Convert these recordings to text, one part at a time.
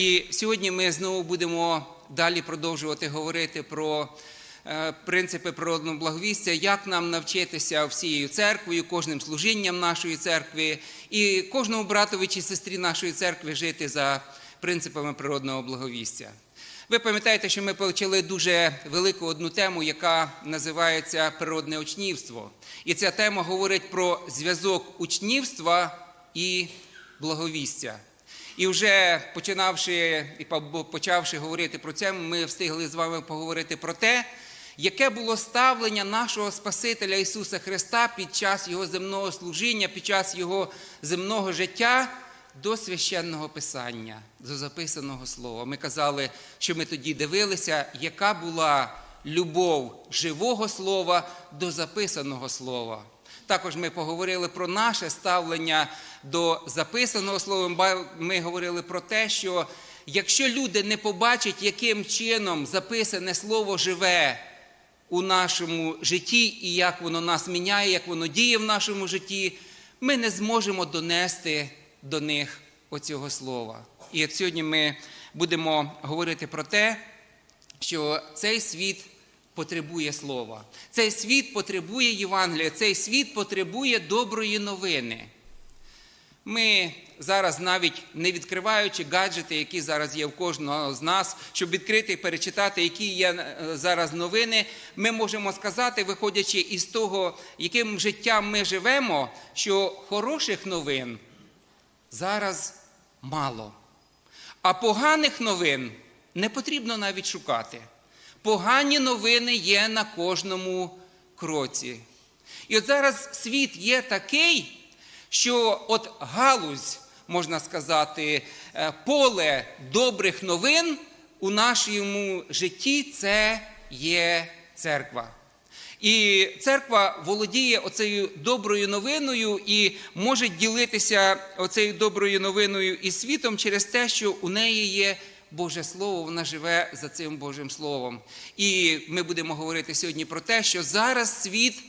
І сьогодні ми знову будемо далі продовжувати говорити про е, принципи природного благовістя, як нам навчитися всією церквою, кожним служінням нашої церкви і кожному братові чи сестрі нашої церкви жити за принципами природного благовістя. Ви пам'ятаєте, що ми почали дуже велику одну тему, яка називається природне учнівство. І ця тема говорить про зв'язок учнівства і благовістя. І вже починавши і почавши говорити про це, ми встигли з вами поговорити про те, яке було ставлення нашого Спасителя Ісуса Христа під час Його земного служіння, під час Його земного життя до священного писання, до записаного слова. Ми казали, що ми тоді дивилися, яка була любов живого слова до записаного слова. Також ми поговорили про наше ставлення до записаного слова. Ми говорили про те, що якщо люди не побачать, яким чином записане слово живе у нашому житті і як воно нас міняє, як воно діє в нашому житті, ми не зможемо донести до них оцього слова. І от сьогодні ми будемо говорити про те, що цей світ потребує слова. Цей світ потребує Євангелія, цей світ потребує доброї новини. Ми зараз, навіть не відкриваючи гаджети, які зараз є в кожного з нас, щоб відкрити і перечитати, які є е, зараз новини, ми можемо сказати, виходячи із того, яким життям ми живемо, що хороших новин зараз мало. А поганих новин не потрібно навіть шукати. Погані новини є на кожному кроці. І от зараз світ є такий, що от галузь, можна сказати, е, поле добрих новин у нашому житті це є церква. І церква володіє оцею доброю новиною і може ділитися оцею доброю новиною із світом через те, що у неї є Боже Слово, вона живе за цим Божим Словом. І ми будемо говорити сьогодні про те, що зараз світ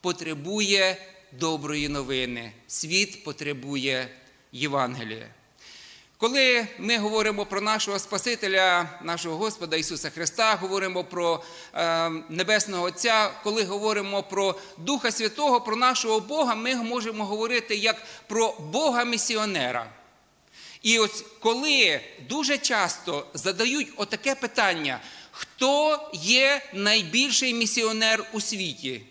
потребує доброї новини. Світ потребує Євангелія. Коли ми говоримо про нашого Спасителя, нашого Господа Ісуса Христа, говоримо про е, Небесного Отця, коли говоримо про Духа Святого, про нашого Бога, ми можемо говорити як про Бога-місіонера. І ось коли дуже часто задають отаке питання, хто є найбільший місіонер у світі?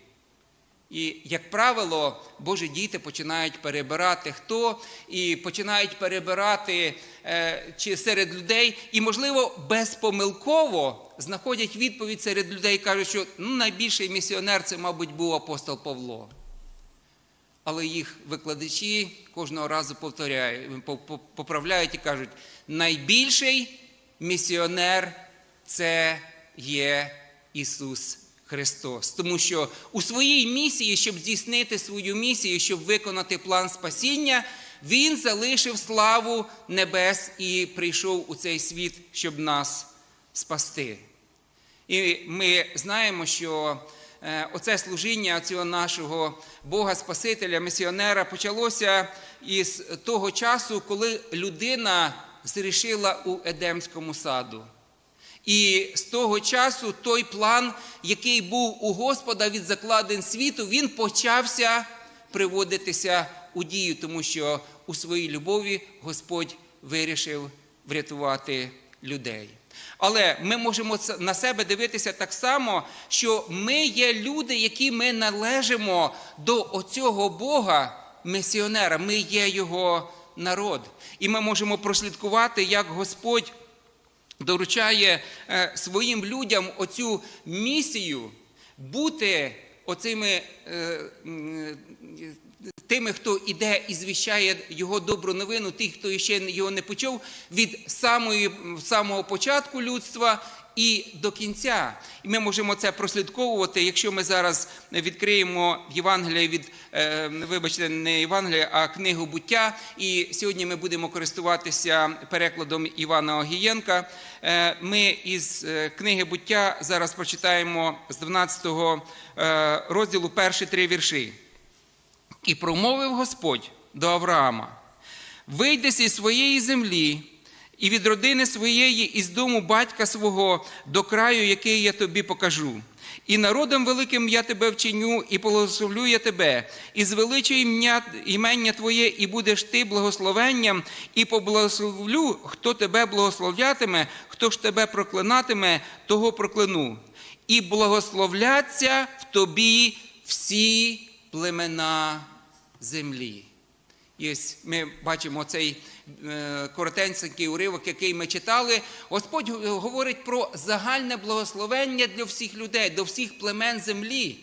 І, як правило, Божі діти починають перебирати хто, і починають перебирати е, чи серед людей, і, можливо, безпомилково знаходять відповідь серед людей кажуть, що ну, найбільший місіонер це, мабуть, був апостол Павло. Але їх викладачі кожного разу поправляють і кажуть, найбільший місіонер це є Ісус Христос. Тому що у своїй місії, щоб здійснити свою місію, щоб виконати план спасіння, Він залишив славу небес і прийшов у цей світ, щоб нас спасти. І ми знаємо, що оце служіння цього нашого Бога Спасителя, місіонера почалося із того часу, коли людина зрішила у Едемському саду. І з того часу той план, який був у Господа від закладин світу, він почався приводитися у дію, тому що у своїй любові Господь вирішив врятувати людей. Але ми можемо на себе дивитися так само, що ми є люди, які ми належимо до оцього Бога, місіонера, ми є Його народ. І ми можемо прослідкувати, як Господь доручає е, своїм людям оцю місію бути оцими е, тими, хто іде і звіщає його добру новину, тих, хто ще його не почув, від самої, самого початку людства і до кінця. І ми можемо це прослідковувати, якщо ми зараз відкриємо Євангелія від, е, вибачте, не Євангелія, а книгу буття. І сьогодні ми будемо користуватися перекладом Івана Огієнка. Е, ми із е, книги буття зараз прочитаємо з 12 розділу перші три вірші. І промовив Господь до Авраама: вийди зі своєї землі і від родини своєї, і з дому батька свого до краю, який я тобі покажу. І народом великим я тебе вчиню, і благословлю я тебе, і звеличу ім'я, імення Твоє, і будеш ти благословенням, і поблагословлю, хто тебе благословлятиме, хто ж тебе проклинатиме, того прокляну. І благословляться в тобі всі племена землі. І ми бачимо цей е, коротенький уривок, який ми читали. Господь говорить про загальне благословення для всіх людей, до всіх племен землі.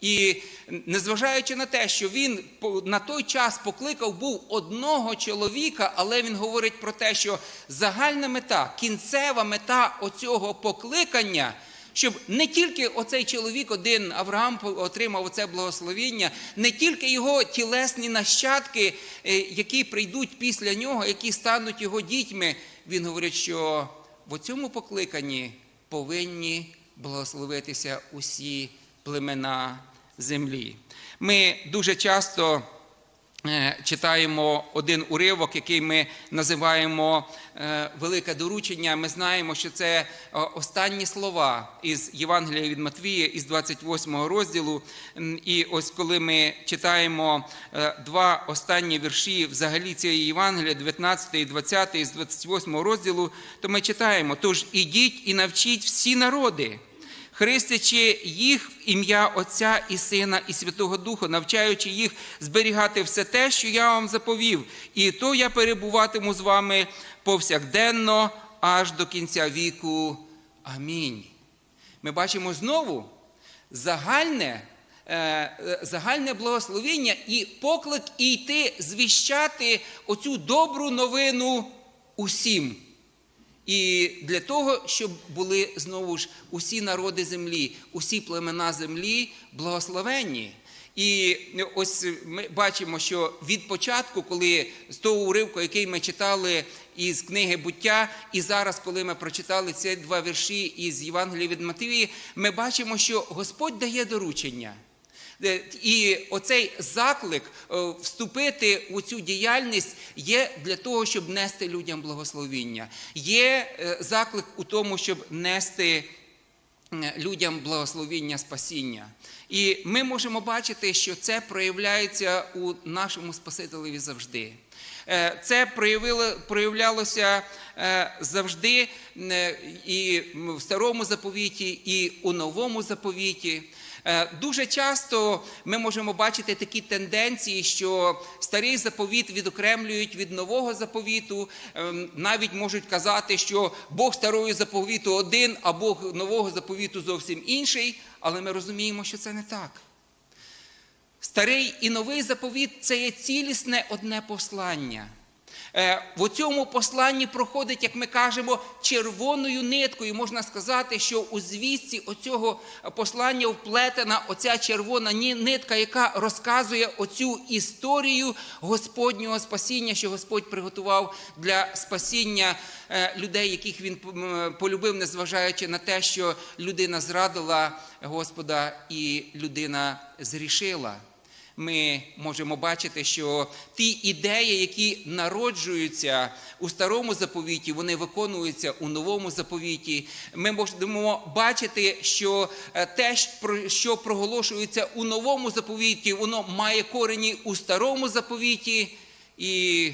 І незважаючи на те, що він на той час покликав був одного чоловіка, але він говорить про те, що загальна мета, кінцева мета оцього покликання, щоб не тільки оцей чоловік, один Авраам отримав оце благословіння, не тільки його тілесні нащадки, е, які прийдуть після нього, які стануть його дітьми. Він говорить, що в цьому покликанні повинні благословитися усі племена землі. Ми дуже часто читаємо один уривок, який ми називаємо е, Велике доручення. Ми знаємо, що це е, останні слова із Євангелія від Матвія, із 28 розділу. І ось коли ми читаємо е, два останні вірші взагалі цієї Євангелія, 19 і 20 із 28 розділу, то ми читаємо: тож ідіть і навчіть всі народи хрестячи їх в ім'я Отця і Сина і Святого Духа, навчаючи їх зберігати все те, що я вам заповів, і то я перебуватиму з вами повсякденно аж до кінця віку. Амінь. Ми бачимо знову загальне. е, Загальне благословіння і поклик і йти звіщати оцю добру новину усім. І для того, щоб були знову ж усі народи землі, усі племена землі благословенні. І ось ми бачимо, що від початку, коли з того уривку, який ми читали із книги буття, і зараз, коли ми прочитали ці два вірші із Євангелія від Матвії, ми бачимо, що Господь дає доручення. Е, І оцей заклик е, вступити у цю діяльність є для того, щоб нести людям благословіння. Є е, заклик у тому, щоб нести людям благословіння спасіння. І ми можемо бачити, що це проявляється у нашому Спасителеві завжди. Це проявлялося завжди і в старому заповіті, і у новому заповіті. Е, Дуже часто ми можемо бачити такі тенденції, що старий заповіт відокремлюють від нового заповіту. Ем, Навіть можуть казати, що Бог старого заповіту один, а Бог нового заповіту зовсім інший. Але ми розуміємо, що це не так. Старий і новий заповіт це є цілісне одне послання. Е, В цьому посланні проходить, як ми кажемо, червоною ниткою. Можна сказати, що у звістці оцього послання вплетена оця червона нитка, яка розказує оцю історію Господнього спасіння, що Господь приготував для спасіння е, людей, яких він полюбив, незважаючи на те, що людина зрадила Господа і людина зрішила ми можемо бачити, що ті ідеї, які народжуються у старому заповіті, вони виконуються у новому заповіті. Ми можемо бачити, що е, те, що проголошується у новому заповіті, воно має корені у старому заповіті, і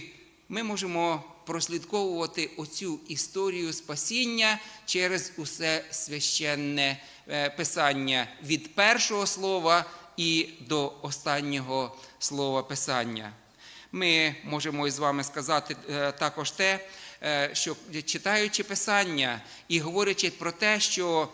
ми можемо прослідковувати оцю історію спасіння через усе священне е, писання від першого слова і до останнього слова Писання. Ми можемо із вами сказати е, також те, е, що читаючи Писання і говорячи про те, що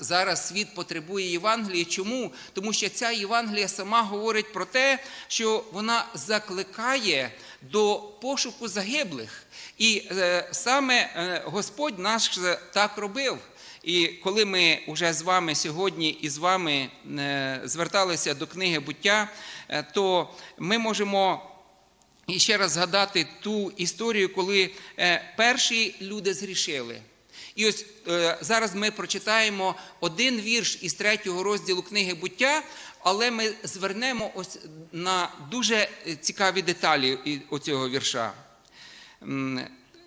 зараз світ потребує Євангелії. Чому? Тому що ця Євангелія сама говорить про те, що вона закликає до пошуку загиблих. І е, саме Господь наш так робив. І коли ми вже з вами сьогодні і з вами е, зверталися до книги буття, е, то ми можемо ще раз згадати ту історію, коли е, перші люди зрішили. І ось зараз ми прочитаємо один вірш із третього розділу книги буття, але ми звернемо ось на дуже цікаві деталі оцього вірша.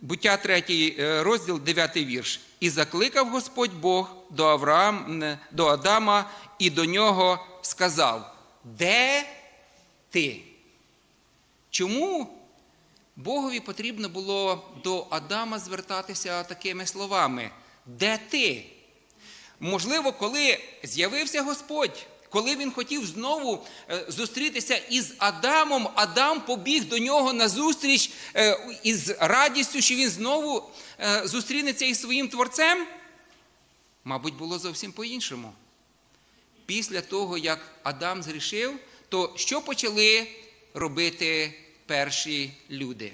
Буття 3 розділ, 9 вірш. І закликав Господь Бог до, Авраам, до Адама і до нього сказав: Де ти? Чому Богові потрібно було до Адама звертатися такими словами? Де ти? Можливо, коли з'явився Господь, коли він хотів знову е, зустрітися із Адамом, Адам побіг до нього на зустріч е, із радістю, що він знову е, зустрінеться із своїм творцем. Мабуть, було зовсім по-іншому. Після того, як Адам згрішив, то що почали робити перші люди?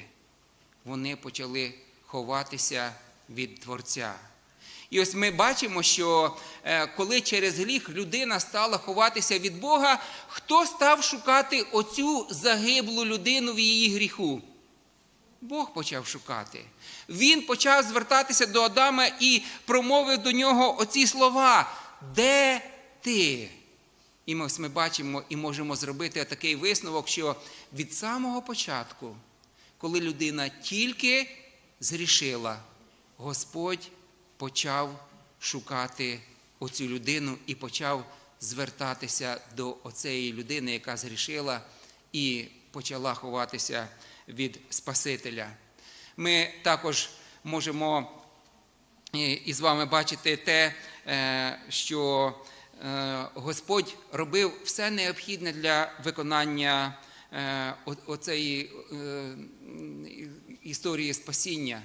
Вони почали ховатися від Творця. І ось ми бачимо, що е, коли через гріх людина стала ховатися від Бога, хто став шукати оцю загиблу людину в її гріху? Бог почав шукати. Він почав звертатися до Адама і промовив до нього оці слова: Де ти? І ми ось ми бачимо і можемо зробити такий висновок, що від самого початку, коли людина тільки згрішила, Господь почав шукати оцю людину і почав звертатися до оцеї людини, яка згрішила, і почала ховатися від Спасителя. Ми також можемо е, із вами бачити те, е, що е, Господь робив все необхідне для виконання оцеї історії спасіння.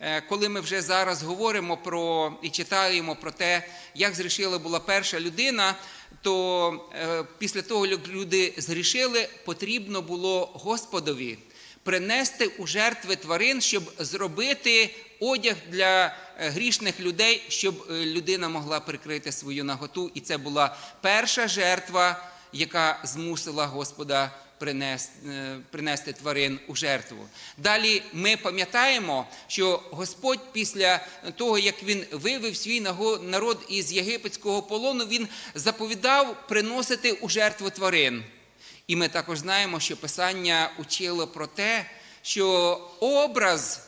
Е, Коли ми вже зараз говоримо про і читаємо про те, як зрішила була перша людина, то е, після того, як люди згрішили, потрібно було Господові принести у жертви тварин, щоб зробити одяг для е, грішних людей, щоб людина могла прикрити свою наготу. І це була перша жертва, яка змусила Господа принести, е, принести тварин у жертву. Далі ми пам'ятаємо, що Господь після того, як він вивів свій народ із єгипетського полону, він заповідав приносити у жертву тварин. І ми також знаємо, що Писання учило про те, що образ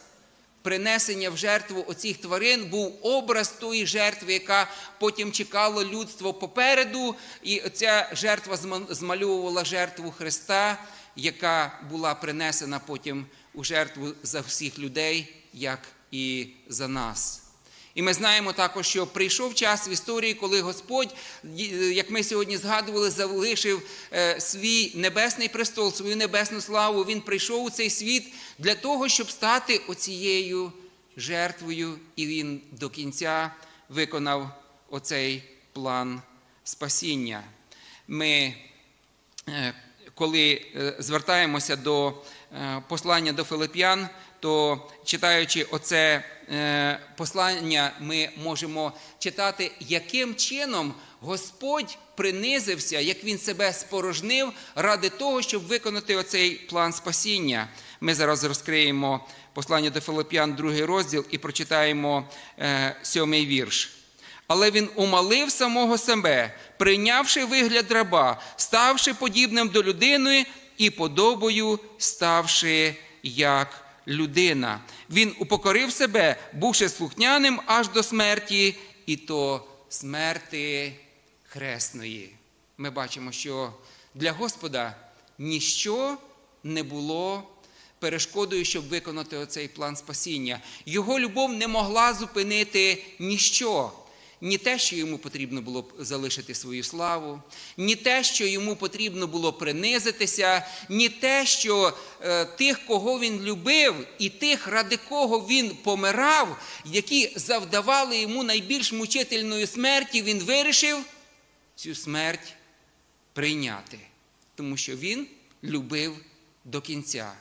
принесення в жертву оцих тварин був образ тої жертви, яка потім чекала людство попереду. І ця жертва змальовувала жертву Христа, яка була принесена потім у жертву за всіх людей, як і за нас. І ми знаємо також, що прийшов час в історії, коли Господь, як ми сьогодні згадували, залишив е, свій небесний престол, свою небесну славу. Він прийшов у цей світ для того, щоб стати оцією жертвою, і він до кінця виконав оцей план спасіння. Ми Е, коли е, звертаємося до послання до Филип'ян, то читаючи оце е, послання, ми можемо читати, яким чином Господь принизився, як Він себе спорожнив ради того, щоб виконати оцей план спасіння. Ми зараз розкриємо послання до Филип'ян, другий розділ, і прочитаємо е, сьомий вірш. Але він умалив самого себе, прийнявши вигляд раба, ставши подібним до людини і подобою ставши як людина. Він упокорив себе, бувши слухняним аж до смерті, і то смерти хресної. Ми бачимо, що для Господа ніщо не було перешкодою, щоб виконати оцей план спасіння. Його любов не могла зупинити ніщо. Ні те, що йому потрібно було залишити свою славу, ні те, що йому потрібно було принизитися, ні те, що е, тих, кого він любив, і тих, ради кого він помирав, які завдавали йому найбільш мучительної смерті, він вирішив цю смерть прийняти, тому що він любив до кінця.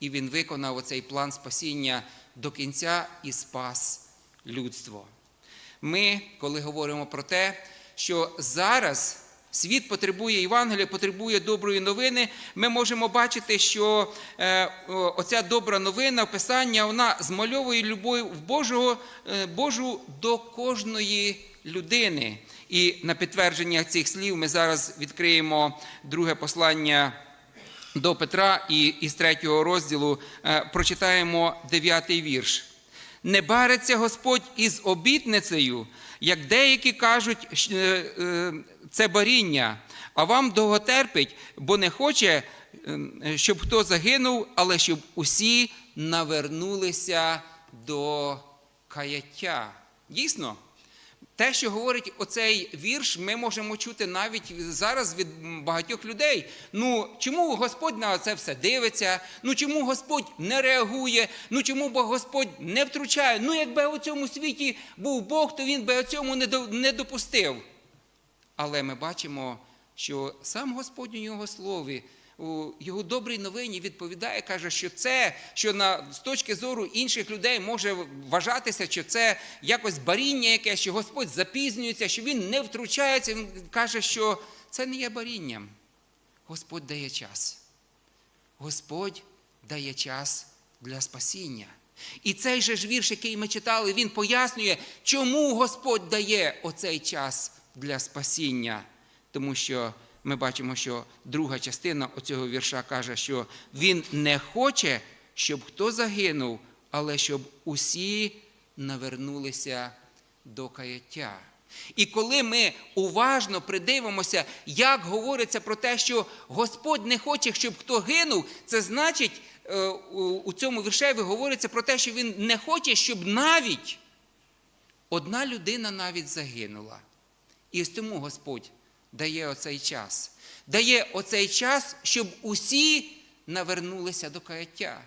І він виконав оцей план спасіння до кінця і спас людство. Ми, коли говоримо про те, що зараз світ потребує Євангелія, потребує доброї новини, ми можемо бачити, що е, оця добра новина, Писання, вона змальовує любов Божого, е, Божу до кожної людини. І на підтвердження цих слів ми зараз відкриємо друге послання до Петра і із третього розділу е, прочитаємо дев'ятий вірш. Не бариться Господь із обітницею, як деякі кажуть, е, е, це баріння, а вам довго терпить, бо не хоче, е, щоб хто загинув, але щоб усі навернулися до каяття. Дійсно, те, що говорить оцей вірш, ми можемо чути навіть зараз від багатьох людей. Ну чому Господь на це все дивиться? Ну чому Господь не реагує? Ну чому Господь не втручає? Ну, якби у цьому світі був Бог, то він би цьому не не допустив. Але ми бачимо, що сам Господь у його слові, у його добрій новині відповідає, каже, що це, що на, з точки зору інших людей може вважатися, що це якось баріння якесь, що Господь запізнюється, що він не втручається. Він каже, що це не є барінням. Господь дає час. Господь дає час для спасіння. І цей же ж вірш, який ми читали, він пояснює, чому Господь дає оцей час для спасіння. Тому що ми бачимо, що друга частина оцього вірша каже, що він не хоче, щоб хто загинув, але щоб усі навернулися до каяття. І коли ми уважно придивимося, як говориться про те, що Господь не хоче, щоб хто гинув, це значить, е, у цьому віршеві говориться про те, що він не хоче, щоб навіть одна людина навіть загинула. І ось тому Господь дає оцей час. Дає оцей час, щоб усі навернулися до каяття.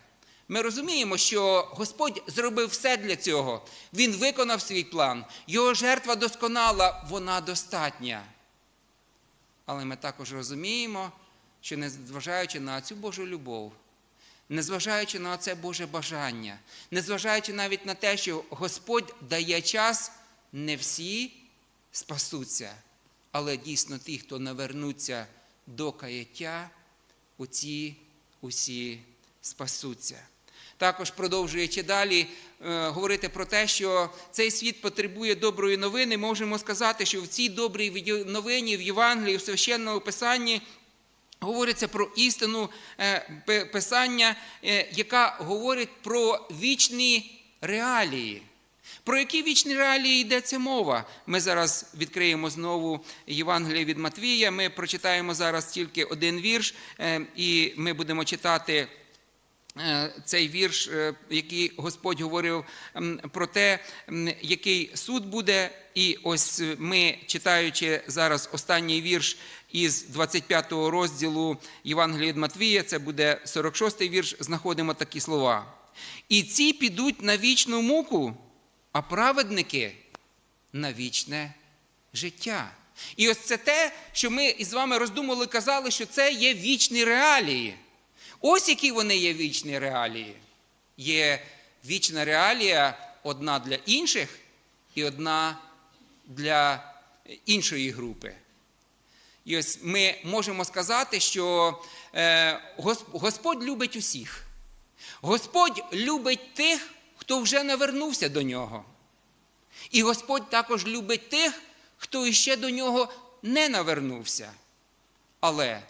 Ми розуміємо, що Господь зробив все для цього. Він виконав свій план. Його жертва досконала, вона достатня. Але ми також розуміємо, що незважаючи на цю Божу любов, незважаючи на це Боже бажання, незважаючи навіть на те, що Господь дає час, не всі спасуться, але дійсно ті, хто навернуться до каяття, оці усі спасуться. Також продовжуючи далі е, говорити про те, що цей світ потребує доброї новини, можемо сказати, що в цій добрій новині в Євангелії, в священному писанні говориться про істину е, писання, е, яка говорить про вічні реалії. Про які вічні реалії йдеться мова? Ми зараз відкриємо знову Євангеліє від Матвія. Ми прочитаємо зараз тільки один вірш, е, і ми будемо читати е, цей вірш, е, який Господь говорив про те, який суд буде. І ось ми, читаючи зараз останній вірш із 25 розділу Євангелія від Матвія, це буде 46-й вірш, знаходимо такі слова. І ці підуть на вічну муку, а праведники на вічне життя. І ось це те, що ми із вами роздумували, казали, що це є вічні реалії. Ось які вони є вічні реалії. Є вічна реалія одна для інших і одна для іншої групи. І ось ми можемо сказати, що е, Господь любить усіх. Господь любить тих, хто вже навернувся до нього. І Господь також любить тих, хто іще до нього не навернувся. Але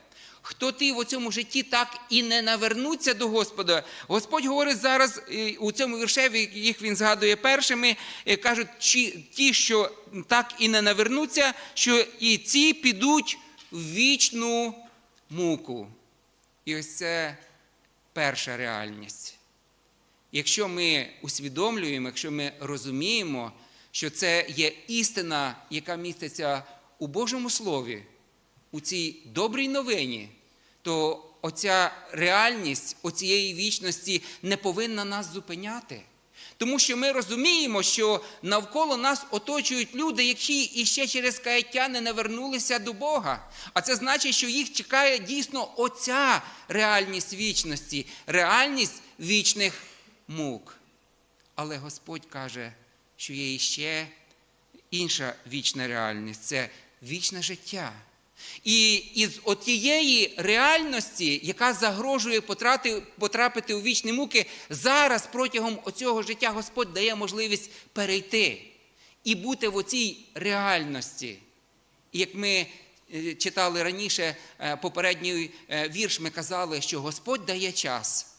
хто ти в цьому житті так і не навернуться до Господа, Господь говорить зараз е, у цьому віршеві, їх він згадує першими, е, кажуть, «Чи- ті, що так і не навернуться, що і ці підуть в вічну муку. І ось це перша реальність. Якщо ми усвідомлюємо, якщо ми розуміємо, що це є істина, яка міститься у Божому Слові, у цій добрій новині, то оця реальність оцієї вічності не повинна нас зупиняти. Тому що ми розуміємо, що навколо нас оточують люди, які іще через каяття не навернулися до Бога. А це значить, що їх чекає дійсно оця реальність вічності, реальність вічних мук. Але Господь каже, що є іще інша вічна реальність це вічне життя. І із отієї реальності, яка загрожує потрати- потрапити у вічні муки, зараз протягом оцього життя Господь дає можливість перейти і бути в оцій реальності. І як ми е, читали раніше е, попередній е, вірш, ми казали, що Господь дає час.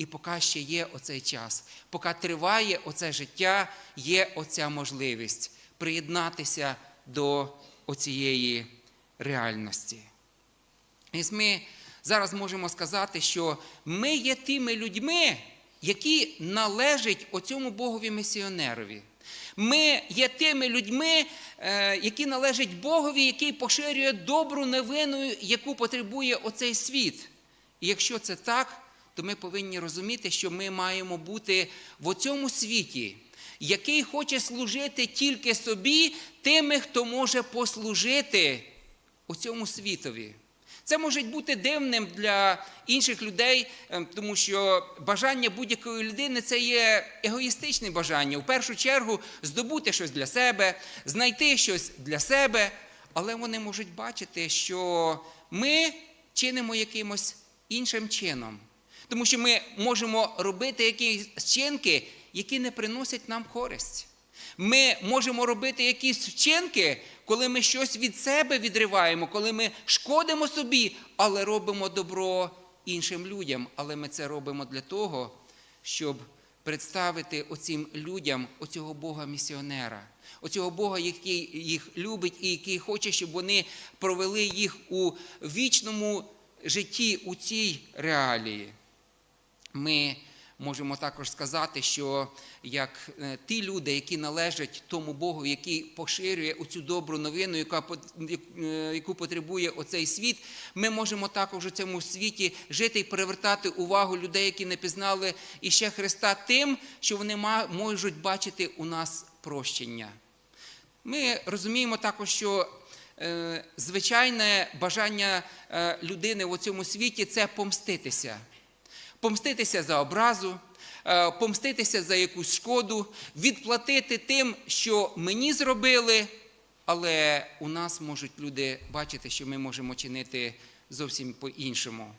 І поки ще є оцей час, поки триває оце життя, є оця можливість приєднатися до оцієї реальності. І ми зараз можемо сказати, що ми є тими людьми, які належать оцьому Богові місіонерові. Ми є тими людьми, е, які належать Богові, який поширює добру новину, яку потребує оцей світ. І якщо це так, то ми повинні розуміти, що ми маємо бути в цьому світі, який хоче служити тільки собі, тими, хто може послужити у цьому світові. Це може бути дивним для інших людей, е, тому що бажання будь-якої людини це є егоїстичне бажання. В першу чергу здобути щось для себе, знайти щось для себе, але вони можуть бачити, що ми чинимо якимось іншим чином. Тому що ми можемо робити якісь вчинки, які не приносять нам користь. Ми можемо робити якісь вчинки, коли ми щось від себе відриваємо, коли ми шкодимо собі, але робимо добро іншим людям. Але ми це робимо для того, щоб представити оцім людям оцього Бога-місіонера, оцього Бога, який їх любить і який хоче, щоб вони провели їх у вічному житті у цій реалії. Ми можемо також сказати, що як е, ті люди, які належать тому Богу, який поширює оцю добру новину, е, яку потребує оцей світ, ми можемо також у цьому світі жити і привертати увагу людей, які не пізнали іще Христа, тим, що вони можуть бачити у нас прощення. Ми розуміємо також, що е, звичайне бажання людини в цьому світі це помститися. Помститися за образу, е, помститися за якусь шкоду, відплатити тим, що мені зробили, але у нас можуть люди бачити, що ми можемо чинити зовсім по-іншому.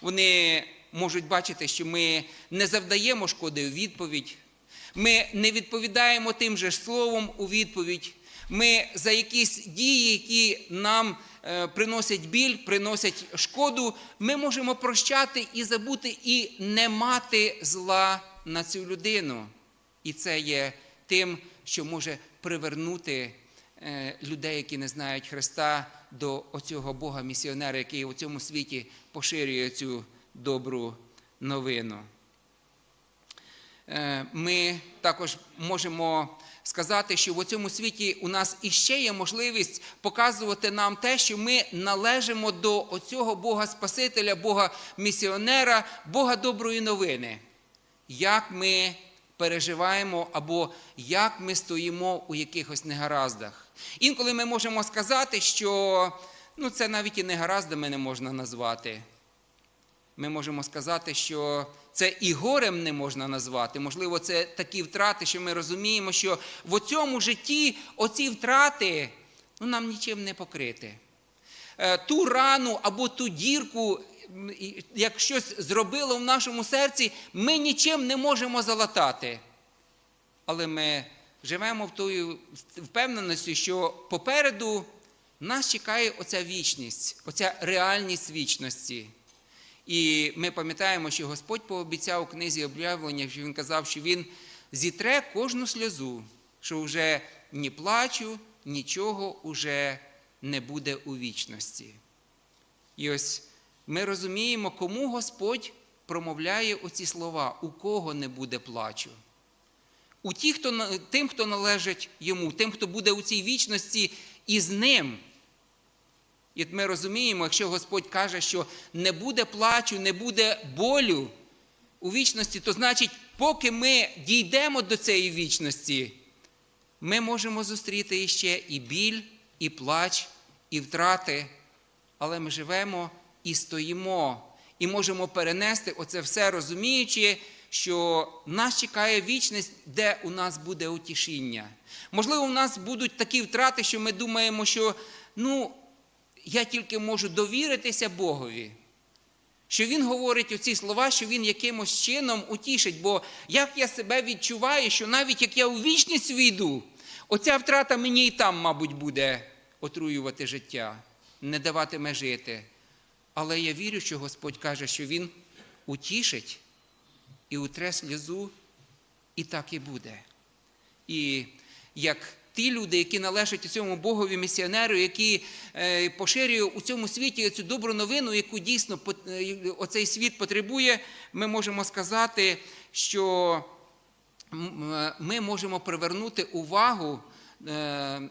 Вони можуть бачити, що ми не завдаємо шкоди у відповідь, ми не відповідаємо тим же словом у відповідь. Ми за якісь дії, які нам приносять біль, приносять шкоду, ми можемо прощати і забути, і не мати зла на цю людину. І це є тим, що може привернути е, людей, які не знають Христа, до оцього Бога-місіонера, який у цьому світі поширює цю добру новину. Е, Ми також можемо сказати, що в цьому світі у нас іще є можливість показувати нам те, що ми належимо до оцього Бога Спасителя, Бога місіонера, Бога доброї новини. Як ми переживаємо або як ми стоїмо у якихось негараздах. Інколи ми можемо сказати, що ну, це навіть і негараздами не можна назвати ми можемо сказати, що це і горем не можна назвати. Можливо, це такі втрати, що ми розуміємо, що в цьому житті оці втрати ну, нам нічим не покрити. Е, Ту рану або ту дірку, як щось зробило в нашому серці, ми нічим не можемо залатати. Але ми живемо в тої впевненості, що попереду нас чекає оця вічність, оця реальність вічності. І ми пам'ятаємо, що Господь пообіцяв у книзі об'явлення, що Він казав, що Він зітре кожну сльозу, що вже ні плачу, нічого уже не буде у вічності. І ось ми розуміємо, кому Господь промовляє оці слова, у кого не буде плачу. У ті, хто, тим, хто належить йому, тим, хто буде у цій вічності із ним. І ми розуміємо, якщо Господь каже, що не буде плачу, не буде болю у вічності, то значить, поки ми дійдемо до цієї вічності, ми можемо зустріти іще і біль, і плач, і втрати, але ми живемо і стоїмо, і можемо перенести оце все, розуміючи, що нас чекає вічність, де у нас буде утішіння. Можливо, у нас будуть такі втрати, що ми думаємо, що ну, я тільки можу довіритися Богові. Що Він говорить оці слова, що Він якимось чином утішить, бо як я себе відчуваю, що навіть як я у вічність війду, оця втрата мені і там, мабуть, буде отруювати життя, не даватиме жити. Але я вірю, що Господь каже, що Він утішить і утре сльозу, і так і буде. І як ті люди, які належать цьому Богові місіонеру, які е, поширює у цьому світі цю добру новину, яку дійсно е, оцей світ потребує, ми можемо сказати, що е, ми можемо привернути увагу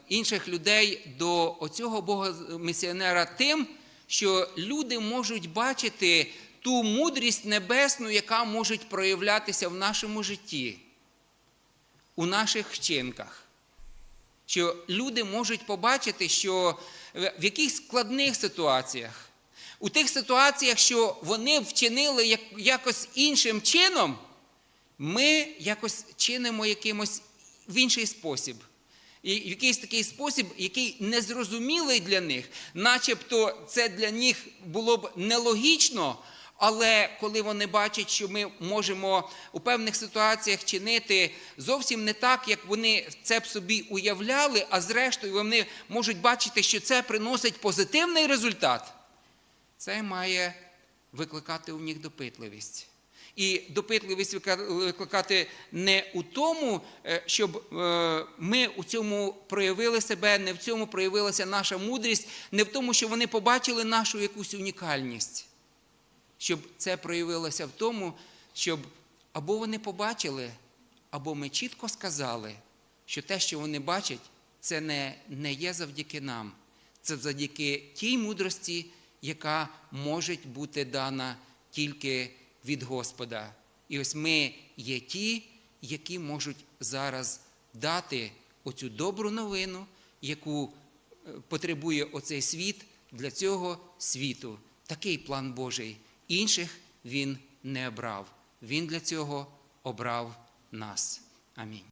інших людей до оцього Бога місіонера тим, що люди можуть бачити ту мудрість небесну, яка може проявлятися в нашому житті, у наших вчинках. Що люди можуть побачити, що в в якихось складних ситуаціях, у тих ситуаціях, що вони вчинили якось іншим чином, ми якось чинимо якимось в інший спосіб. І якийсь такий спосіб, який незрозумілий для них, начебто це для них було б нелогічно, але коли вони бачать, що ми можемо у певних ситуаціях чинити зовсім не так, як вони це б собі уявляли, а зрештою вони можуть бачити, що це приносить позитивний результат, це має викликати у них допитливість. І допитливість викликати не у тому, е, щоб е, ми у цьому проявили себе, не в цьому проявилася наша мудрість, не в тому, що вони побачили нашу якусь унікальність. Щоб це проявилося в тому, щоб або вони побачили, або ми чітко сказали, що те, що вони бачать, це не, не є завдяки нам, це завдяки тій мудрості, яка може бути дана тільки від Господа. І ось ми є ті, які можуть зараз дати оцю добру новину, яку е, потребує оцей світ для цього світу. Такий план Божий. Інших він не обрав. Він для цього обрав нас. Амінь.